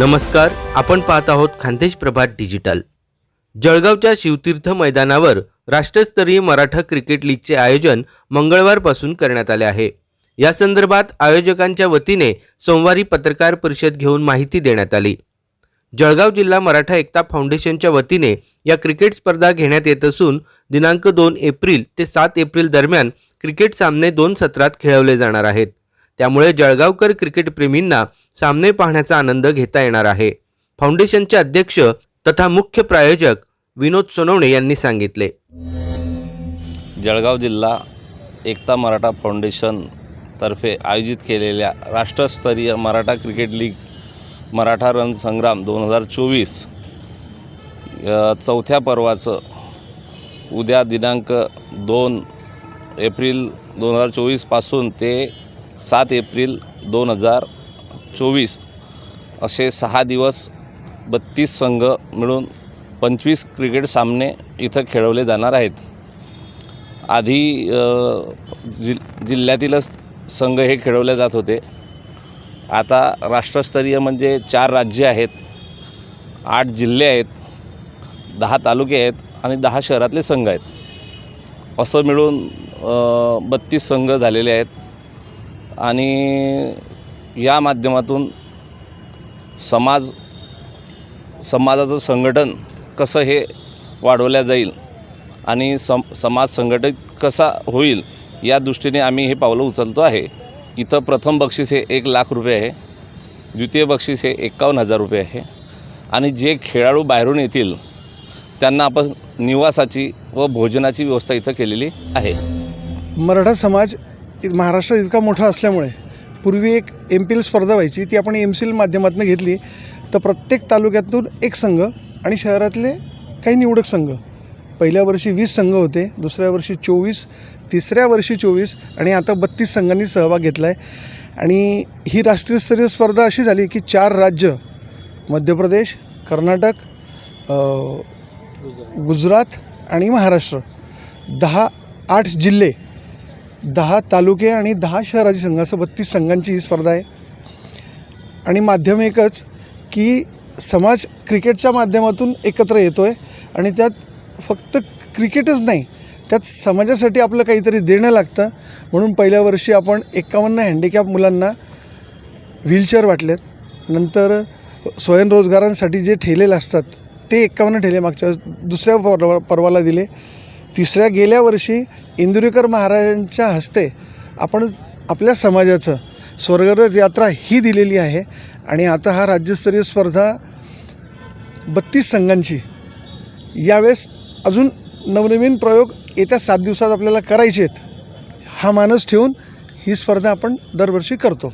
नमस्कार आपण पाहत आहोत खानदेश प्रभात डिजिटल. जळगावच्या शिवतीर्थ मैदानावर राष्ट्रस्तरीय मराठा क्रिकेट लीगचे आयोजन मंगळवारपासून करण्यात आले आहे. या संदर्भात आयोजकांच्या वतीने सोमवारी पत्रकार परिषद घेऊन माहिती देण्यात आली. जळगाव जिल्हा मराठा एकता फाउंडेशनच्या वतीने या क्रिकेट स्पर्धा घेण्यात येत असून दिनांक दोन एप्रिल ते सात एप्रिल दरम्यान क्रिकेट सामने दोन सत्रात खेळवले जाणार आहेत. त्यामुळे जळगावकर क्रिकेटप्रेमींना सामने पाहण्याचा आनंद घेता येणार आहे. फाउंडेशनचे अध्यक्ष तथा मुख्य प्रायोजक विनोद सोनवणे यांनी सांगितले. जळगाव जिल्हा एकता मराठा फाउंडेशन तर्फे आयोजित केलेल्या राष्ट्रस्तरीय Maratha cricket league Maratha run संग्राम दोन हजार चोवीस चौथ्या पर्वाचं उद्या दिनांक दोन एप्रिल दोन हजार चोवीसपासून ते सात एप्रिल दोन हजार चोवीस. असे सहा दिवस बत्तीस संघ मिळून पंचवीस क्रिकेट सामने इथं खेळवले जाणार आहेत. आधी जि जिल्ह्यातीलच संघ हे खेळवले जात होते. आता राष्ट्रस्तरीय म्हणजे चार राज्य आहेत. आठ जिल्हे आहेत दहा तालुके आहेत आणि दहा शहरातले संघ आहेत. असं मिळून बत्तीस संघ झालेले आहेत. आणि या माध्यमातून समाज समाजाचं संघटन कसं हे वाढवल्या जाईल आणि सम समाज संघटित कसा होईल या दृष्टीने आम्ही हे पावलं उचलतो आहे. इथं प्रथम बक्षीस हे एक लाख रुपये आहे. द्वितीय बक्षीस हे एकावन्न हजार रुपये आहे. आणि जे खेळाडू बाहेरून येतील त्यांना आपण निवासाची व भोजनाची व्यवस्था इथं केलेली आहे. मराठा समाज महाराष्ट्र इतका मोठा असल्यामुळे पूर्वी एक एम पी एल स्पर्धा व्हायची ती आपण एम सी एल माध्यमातून घेतली. तर प्रत्येक तालुक्यातून एक संघ आणि शहरातले काही निवडक संघ. पहिल्या वर्षी वीस संघ होते दुसऱ्या वर्षी चोवीस तिसऱ्या वर्षी चोवीस आणि आता बत्तीस संघांनी सहभाग घेतला आहे आणि ही राष्ट्रीयस्तरीय स्पर्धा अशी झाली की चार राज्य मध्य प्रदेश कर्नाटक गुजरात आणि महाराष्ट्र. दहा आठ जिल्हे दहा तालुके आणि दहा शहराची संघ असं बत्तीस संघांची ही स्पर्धा आहे. आणि माध्यम एकच की समाज क्रिकेटच्या माध्यमातून एकत्र येतो आहे आणि त्यात फक्त क्रिकेटच नाही त्यात समाजासाठी आपलं काहीतरी देणं लागतं. म्हणून पहिल्या वर्षी आपण एकावन्न हँडिकॅप मुलांना व्हीलचेअर वाटलेत. नंतर स्वयंरोजगारांसाठी जे ठेलेले असतात ते एकावन्न ठेले मागच्या दुसऱ्या पर्वा पर्वाला दिले. तिसऱ्या गेल्या वर्षी इंदुरीकर महाराजांच्या हस्ते आपण आपल्या समाजाचं स्वर्गरथ यात्रा ही दिलेली आहे. आणि आता हा राज्यस्तरीय स्पर्धा बत्तीस संघांची यावेळेस अजून नवनवीन प्रयोग येत्या सात दिवसात आपल्याला करायचे आहेत. हा मानस ठेवून ही स्पर्धा आपण दरवर्षी करतो.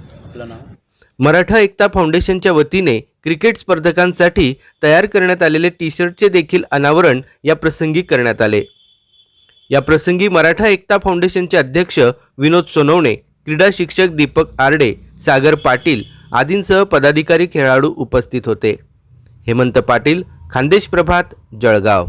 मराठा एकता फाउंडेशनच्या वतीने क्रिकेट स्पर्धकांसाठी तयार करण्यात आलेले टी शर्टचे देखील अनावरण या प्रसंगी करण्यात आले. या प्रसंगी मराठा एकता फाउंडेशनचे अध्यक्ष विनोद सोनवणे क्रीडा शिक्षक दीपक आरडे सागर पाटील आदींसह पदाधिकारी खेळाडू उपस्थित होते. हेमंत पाटील खानदेश प्रभात जळगाव.